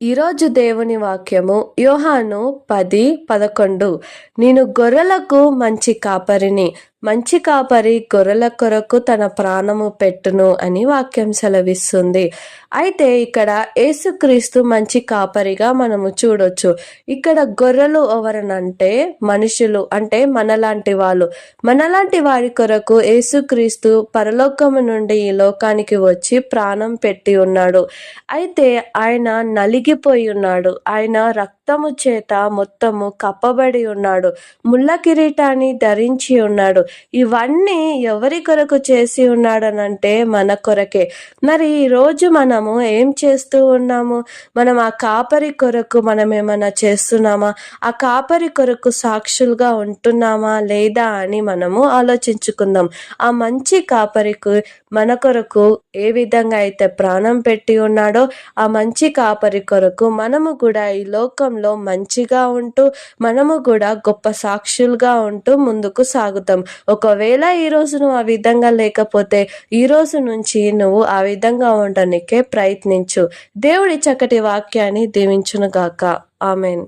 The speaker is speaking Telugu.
ఈరోజు దేవుని వాక్యము యోహాను పది పదకొండు. నేను గొర్రెలకు మంచి కాపరిని మంచి కాపరి గొర్రెల కొరకు తన ప్రాణము పెట్టును అని వాక్యం సెలవిస్తుంది. అయితే ఇక్కడ యేసుక్రీస్తు మంచి కాపరిగా మనము చూడొచ్చు. ఇక్కడ గొర్రెలు ఎవరనంటే మనుషులు అంటే మనలాంటి వాళ్ళు. మనలాంటి వారి కొరకు యేసుక్రీస్తు పరలోకము నుండి ఈ లోకానికి వచ్చి ప్రాణం పెట్టి ఉన్నాడు. అయితే ఆయన నలిగిపోయి ఉన్నాడు. ఆయన రక్త రక్తము చేత మొత్తము కప్పబడి ఉన్నాడు. ముళ్ళ కిరీటాన్ని ధరించి ఉన్నాడు. ఇవన్నీ ఎవరి కొరకు చేసి ఉన్నాడనంటే మన కొరకే. మరి ఈరోజు మనము ఏం చేస్తూ ఉన్నాము? మనం ఆ కాపరి కొరకు మనం ఏమైనా చేస్తున్నామా? ఆ కాపరి కొరకు సాక్షులుగా ఉంటున్నామా లేదా అని మనము ఆలోచించుకుందాం. ఆ మంచి కాపరికి మన కొరకు ఏ విధంగా అయితే ప్రాణం పెట్టి ఉన్నాడో ఆ మంచి కాపరి కొరకు మనము కూడా ఈ లోకంలో మంచిగా ఉంటూ మనము కూడా గొప్ప సాక్షులుగా ఉంటూ ముందుకు సాగుతాం. ఒకవేళ ఈరోజు నువ్వు ఆ విధంగా లేకపోతే ఈ రోజు నుంచి నువ్వు ఆ విధంగా ఉండడానికే ప్రయత్నించు. దేవుడి చక్కటి వాక్యాన్ని దీవించును గాక ఆమెన్.